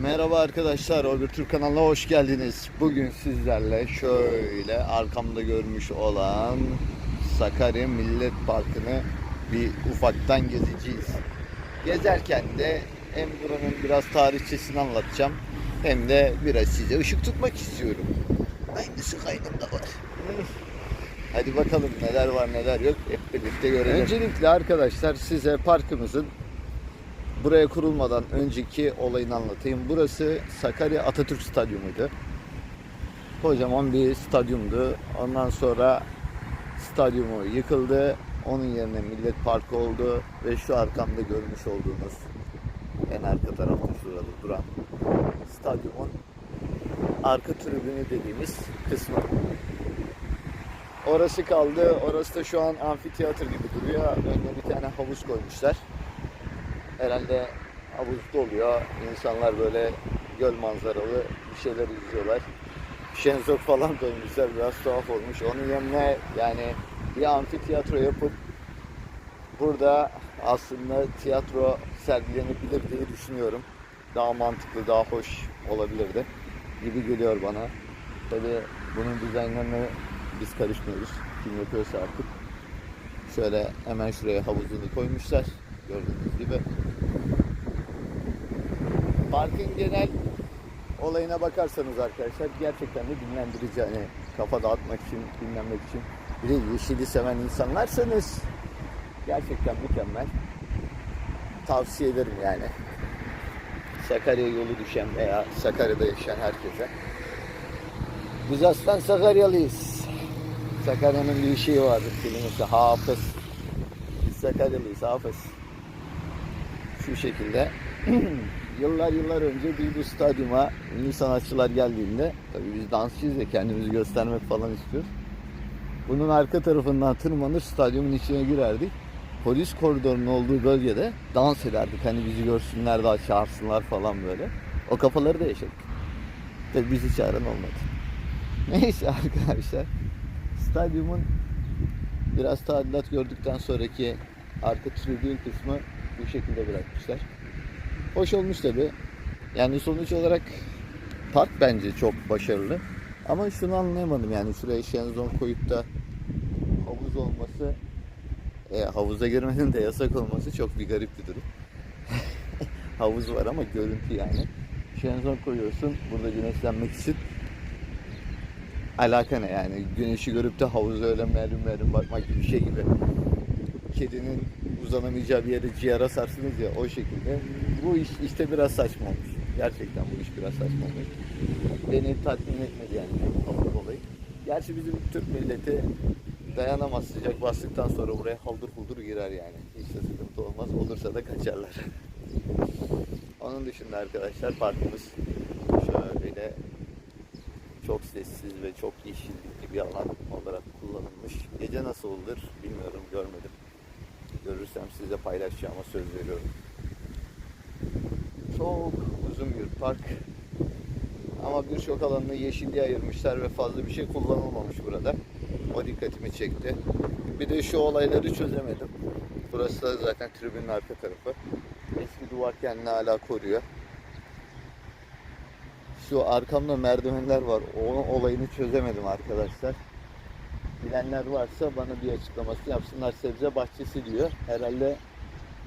Merhaba arkadaşlar, Over Türk kanalına hoş geldiniz. Bugün sizlerle şöyle arkamda görmüş olan Sakarya Millet Parkı'nı bir ufaktan gezeceğiz. Gezerken de hem buranın biraz tarihçesini anlatacağım hem de biraz size ışık tutmak istiyorum. Aynısı kaynımda var. Hadi bakalım neler var neler yok hep birlikte görelim. Öncelikle arkadaşlar size parkımızın buraya kurulmadan önceki olayını anlatayım. Burası Sakarya Atatürk Stadyumuydu. Kocaman bir stadyumdu. Ondan sonra stadyumu yıkıldı. Onun yerine Millet Parkı oldu ve şu arkamda görmüş olduğunuz en arka tarafta şurada duran stadyumun arka tribünü dediğimiz kısmı. Orası kaldı. Orası da şu an amfiteyatr gibi duruyor. Önüne bir tane havuz koymuşlar herhalde havuzda oluyor. İnsanlar böyle göl manzaralı bir şeyler izliyorlar. Şenzok falan koymuşlar biraz tuhaf olmuş. Onun yerine yani bir amfiteyatro yapıp burada aslında tiyatro sergilenebilir diye düşünüyorum. Daha mantıklı, daha hoş olabilirdi gibi geliyor bana. Tabi bunun dizaynlarını biz karışmıyoruz. Kim yapıyorsa artık. Şöyle hemen şuraya havuzunu koymuşlar. Gördüğünüz gibi. Parkın genel olayına bakarsanız arkadaşlar gerçekten de dinlendirici hani kafa dağıtmak için, dinlenmek için. Bir de yeşili seven insanlarsanız gerçekten mükemmel. Tavsiye ederim yani. Sakarya yolu düşen veya Sakarya'da yaşayan herkese. Biz aslen Sakaryalıyız. Sakarya'nın bir şeyi vardır kelimesi hafız. Biz Sakaryalıyız hafız. Şu şekilde yıllar yıllar önce biz bu stadyuma ünlü sanatçılar geldiğinde tabii biz dansçıyız ya kendimizi göstermek falan istiyoruz. Bunun arka tarafından tırmanır stadyumun içine girerdik. Polis koridorunun olduğu bölgede dans ederdik. Hani bizi görsünler daha çağırsınlar falan böyle. O kafaları da yaşadık. Tabii bizi çağıran olmadı. Neyse arkadaşlar. Stadyumun biraz tadilat gördükten sonraki arka tribün kısmı bu şekilde bırakmışlar. Hoş olmuş tabi. Yani sonuç olarak park bence çok başarılı. Ama şunu anlayamadım yani şuraya şenzon koyup da havuz olması e, havuza girmenin de yasak olması çok bir garip bir durum. havuz var ama görüntü yani. Şenzon koyuyorsun burada güneşlenmek için. Alaka ne yani güneşi görüp de havuza öyle merim merim bakmak gibi bir şey gibi. Kedinin uzanamayacağı bir yere ciğer asarsınız ya o şekilde. Bu iş işte biraz saçma olmuş. Gerçekten bu iş biraz saçma olmuş. Beni tatmin etmedi yani havuz olayı. Gerçi bizim Türk milleti dayanamaz sıcak bastıktan sonra buraya haldır huldur girer yani. Hiç de sıkıntı olmaz. Olursa da kaçarlar. Onun dışında arkadaşlar parkımız şöyle çok sessiz ve çok yeşillikli bir alan olarak kullanılmış. Gece nasıl olur bilmiyorum görmedim. Görürsem size paylaşacağıma söz veriyorum. Çok uzun bir park. Ama birçok alanını yeşilliğe ayırmışlar ve fazla bir şey kullanılmamış burada. O dikkatimi çekti. Bir de şu olayları çözemedim. Burası da zaten tribünün arka tarafı. Eski duvar kendini hala koruyor. Şu arkamda merdivenler var. Onun olayını çözemedim arkadaşlar. Bilenler varsa bana bir açıklaması yapsınlar. Sebze bahçesi diyor. Herhalde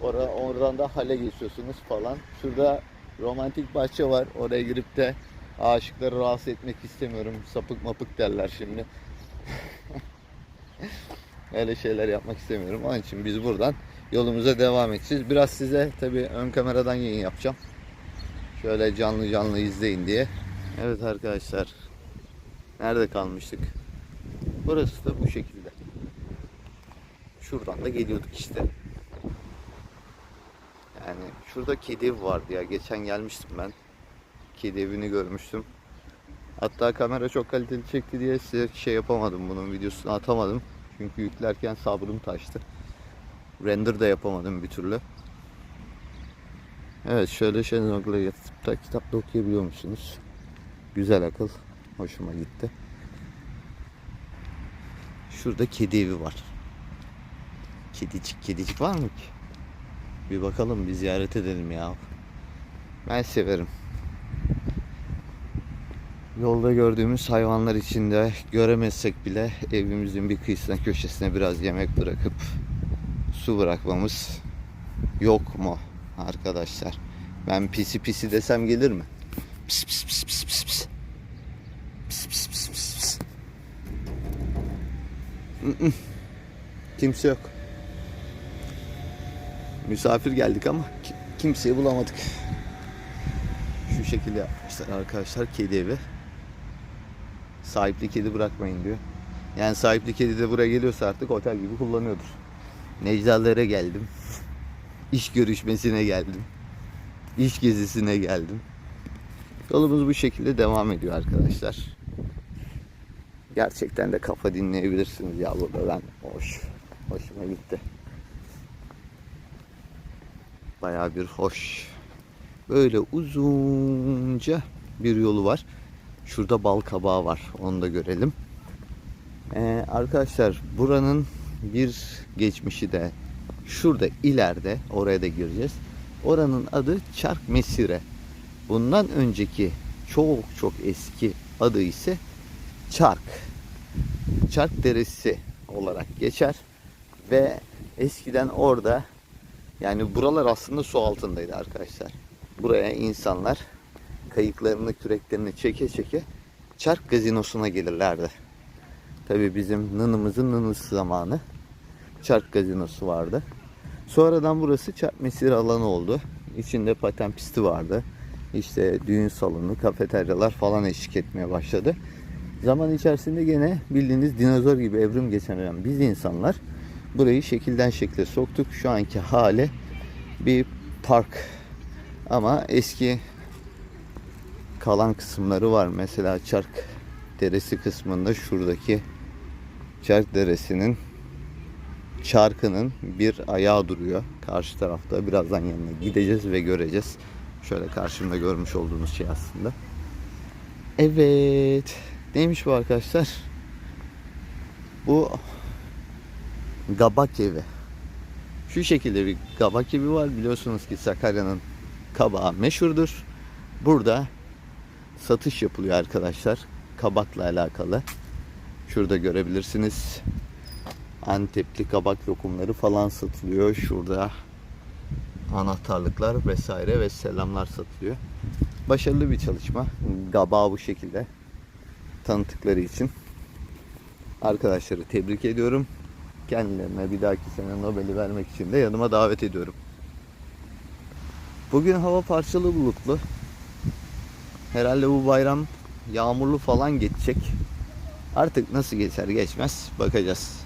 ora, oradan da hale geçiyorsunuz falan. Şurada romantik bahçe var. Oraya girip de aşıkları rahatsız etmek istemiyorum. Sapık mapık derler şimdi. Öyle şeyler yapmak istemiyorum. Onun için biz buradan yolumuza devam edeceğiz. Biraz size tabii ön kameradan yayın yapacağım. Şöyle canlı canlı izleyin diye. Evet arkadaşlar. Nerede kalmıştık? Burası da bu şekilde. Şuradan da geliyorduk işte. Yani şurada kedi evi vardı ya. Geçen gelmiştim ben. Kedi evini görmüştüm. Hatta kamera çok kaliteli çekti diye size şey yapamadım. Bunun videosunu atamadım. Çünkü yüklerken sabrım taştı. Render da yapamadım bir türlü. Evet şöyle Şenol'la yatıp da kitap da okuyabiliyor musunuz? Güzel akıl. Hoşuma gitti. Şurada kedi evi var. Kedicik kedicik var mı ki? Bir bakalım bir ziyaret edelim ya. Ben severim. Yolda gördüğümüz hayvanlar içinde göremezsek bile evimizin bir kıyısına köşesine biraz yemek bırakıp su bırakmamız yok mu arkadaşlar? Ben pisi pisi desem gelir mi? Pis pis pis pis pis pis. Pis pis pis pis. Kimse yok. Misafir geldik ama ki- kimseyi bulamadık. Şu şekilde yapmışlar arkadaşlar kedi evi. Sahipli kedi bırakmayın diyor. Yani sahipli kedi de buraya geliyorsa artık otel gibi kullanıyordur. Necdalere geldim. İş görüşmesine geldim. İş gezisine geldim. Yolumuz bu şekilde devam ediyor arkadaşlar. Gerçekten de kafa dinleyebilirsiniz ya burada ben hoş. Hoşuma gitti. Bayağı bir hoş. Böyle uzunca bir yolu var. Şurada bal kabağı var. Onu da görelim. Ee, arkadaşlar buranın bir geçmişi de şurada ileride oraya da gireceğiz. Oranın adı Çark Mesire. Bundan önceki çok çok eski adı ise Çark. Çark Deresi olarak geçer ve eskiden orada yani buralar aslında su altındaydı arkadaşlar. Buraya insanlar kayıklarını, küreklerini çeke çeke Çark gazinosuna gelirlerdi. Tabii bizim nınımızın nınısı zamanı Çark gazinosu vardı. Sonradan burası Çark mesire alanı oldu. İçinde paten pisti vardı. İşte düğün salonu, kafeteryalar falan eşlik etmeye başladı. Zaman içerisinde gene bildiğiniz dinozor gibi evrim geçiren biz insanlar burayı şekilden şekle soktuk. Şu anki hale bir park ama eski kalan kısımları var. Mesela Çark Deresi kısmında şuradaki Çark Deresi'nin çarkının bir ayağı duruyor. Karşı tarafta birazdan yanına gideceğiz ve göreceğiz. Şöyle karşımda görmüş olduğunuz şey aslında. Evet. Neymiş bu arkadaşlar? Bu Gabak evi. Şu şekilde bir Gabak evi var. Biliyorsunuz ki Sakarya'nın kabağı meşhurdur. Burada satış yapılıyor arkadaşlar. Kabakla alakalı. Şurada görebilirsiniz. Antepli kabak lokumları falan satılıyor. Şurada anahtarlıklar vesaire ve selamlar satılıyor. Başarılı bir çalışma. Gabağı bu şekilde tanıttıkları için arkadaşları tebrik ediyorum. Kendilerine bir dahaki sene Nobel'i vermek için de yanıma davet ediyorum. Bugün hava parçalı bulutlu. Herhalde bu bayram yağmurlu falan geçecek. Artık nasıl geçer geçmez bakacağız.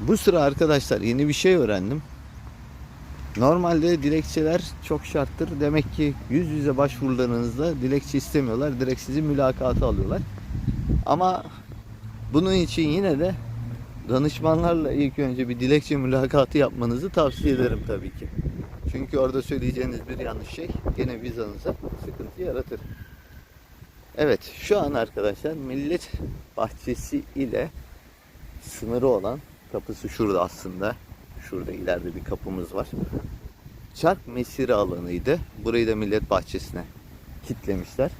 Bu sıra arkadaşlar yeni bir şey öğrendim. Normalde dilekçeler çok şarttır. Demek ki yüz yüze başvurularınızda dilekçe istemiyorlar. Direkt sizi mülakata alıyorlar. Ama bunun için yine de danışmanlarla ilk önce bir dilekçe mülakatı yapmanızı tavsiye ederim tabii ki. Çünkü orada söyleyeceğiniz bir yanlış şey gene vizanıza sıkıntı yaratır. Evet şu an arkadaşlar Millet Bahçesi ile sınırı olan kapısı şurada aslında. Şurada ileride bir kapımız var. Çark mesire alanıydı. Burayı da Millet Bahçesi'ne kitlemişler.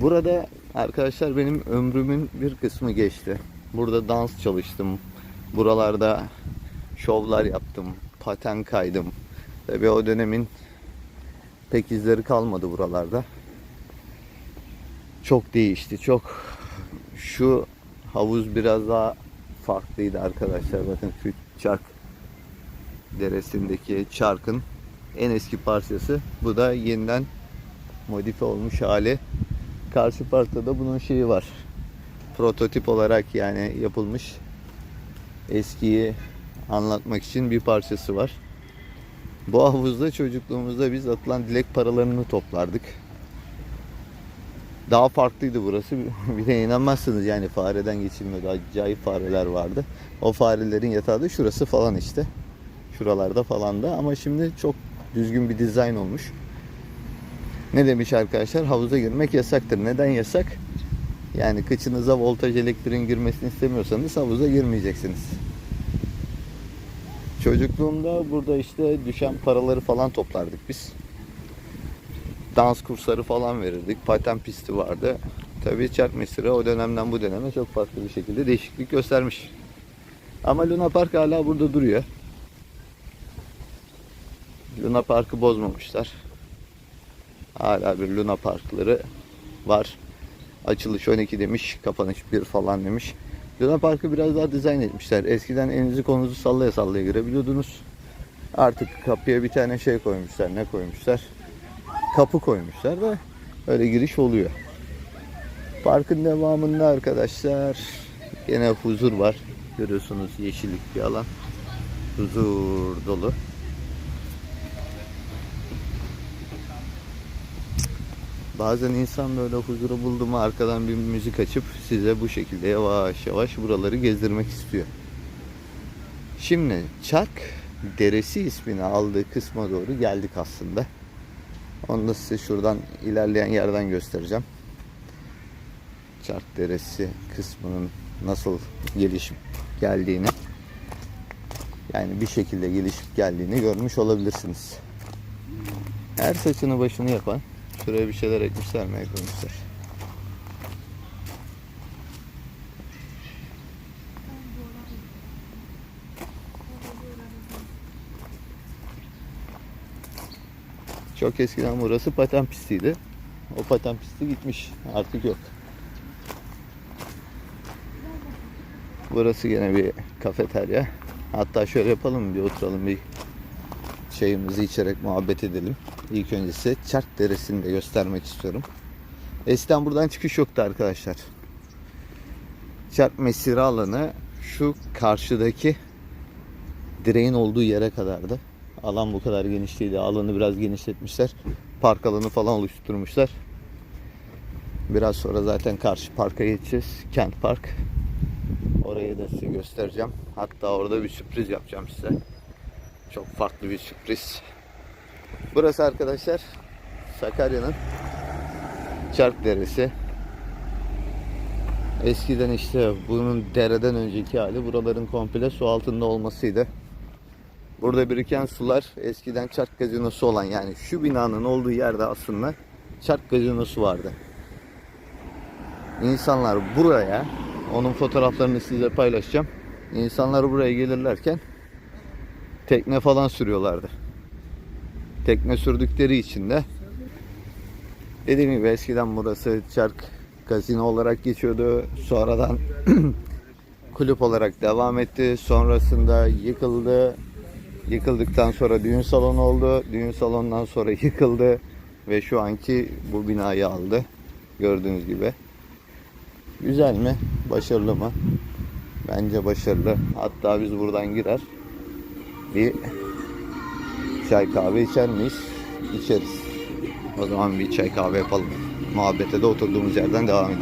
Burada arkadaşlar benim ömrümün bir kısmı geçti. Burada dans çalıştım. Buralarda şovlar yaptım. Paten kaydım. Tabii o dönemin pek izleri kalmadı buralarda. Çok değişti. Çok şu havuz biraz daha farklıydı arkadaşlar. Bakın şu çark deresindeki çarkın en eski parçası. Bu da yeniden modife olmuş hali. Karşı parkta da bunun şeyi var. Prototip olarak yani yapılmış eskiyi anlatmak için bir parçası var. Bu havuzda çocukluğumuzda biz atılan dilek paralarını toplardık. Daha farklıydı burası. Bir de inanmazsınız yani fareden geçilmiyordu. Acayip fareler vardı. O farelerin yatağı da şurası falan işte. Şuralarda falan da ama şimdi çok düzgün bir dizayn olmuş. Ne demiş arkadaşlar? Havuza girmek yasaktır. Neden yasak? Yani kıçınıza voltaj elektriğin girmesini istemiyorsanız havuza girmeyeceksiniz. Çocukluğumda burada işte düşen paraları falan toplardık biz. Dans kursları falan verirdik. Paten pisti vardı. Tabii çark mesire o dönemden bu döneme çok farklı bir şekilde değişiklik göstermiş. Ama Luna Park hala burada duruyor. Luna Park'ı bozmamışlar. Hala bir Luna Parkları var. Açılış 12 demiş, kapanış 1 falan demiş. Luna Park'ı biraz daha dizayn etmişler. Eskiden elinizi kolunuzu sallaya sallaya girebiliyordunuz. Artık kapıya bir tane şey koymuşlar. Ne koymuşlar? Kapı koymuşlar da öyle giriş oluyor. Parkın devamında arkadaşlar yine huzur var. Görüyorsunuz yeşillik bir alan. Huzur dolu. Bazen insan böyle huzuru buldu mu arkadan bir müzik açıp size bu şekilde yavaş yavaş buraları gezdirmek istiyor. Şimdi Çak Deresi ismini aldığı kısma doğru geldik aslında. Onu da size şuradan ilerleyen yerden göstereceğim. Çark Deresi kısmının nasıl gelişip geldiğini yani bir şekilde gelişip geldiğini görmüş olabilirsiniz. Her saçını başını yapan şuraya bir şeyler ekmişler mi ekmemişler. Çok eskiden burası paten pistiydi. O paten pisti gitmiş. Artık yok. Burası yine bir kafeterya. Hatta şöyle yapalım bir oturalım bir çayımızı içerek muhabbet edelim. İlk öncesi Çark Deresi'ni de göstermek istiyorum. Eskiden buradan çıkış yoktu arkadaşlar. Çark mesire alanı şu karşıdaki direğin olduğu yere kadardı. Alan bu kadar geniş. Alanı biraz genişletmişler. Park alanı falan oluşturmuşlar. Biraz sonra zaten karşı parka geçeceğiz. Kent Park. Orayı da size göstereceğim. Hatta orada bir sürpriz yapacağım size. Çok farklı bir sürpriz. Burası arkadaşlar Sakarya'nın Çark Deresi. Eskiden işte bunun dereden önceki hali buraların komple su altında olmasıydı. Burada biriken sular eskiden Çark Gazinosu olan yani şu binanın olduğu yerde aslında Çark Gazinosu vardı. İnsanlar buraya onun fotoğraflarını size paylaşacağım. İnsanlar buraya gelirlerken tekne falan sürüyorlardı. Tekne sürdükleri için de dediğim gibi eskiden burası Çark Gazino olarak geçiyordu. Sonradan kulüp olarak devam etti. Sonrasında yıkıldı. Yıkıldıktan sonra düğün salonu oldu. Düğün salonundan sonra yıkıldı ve şu anki bu binayı aldı. Gördüğünüz gibi. Güzel mi? Başarılı mı? Bence başarılı. Hatta biz buradan girer bir çay kahve içer miyiz? İçeriz. O zaman bir çay kahve yapalım. Muhabbete de oturduğumuz yerden devam edelim.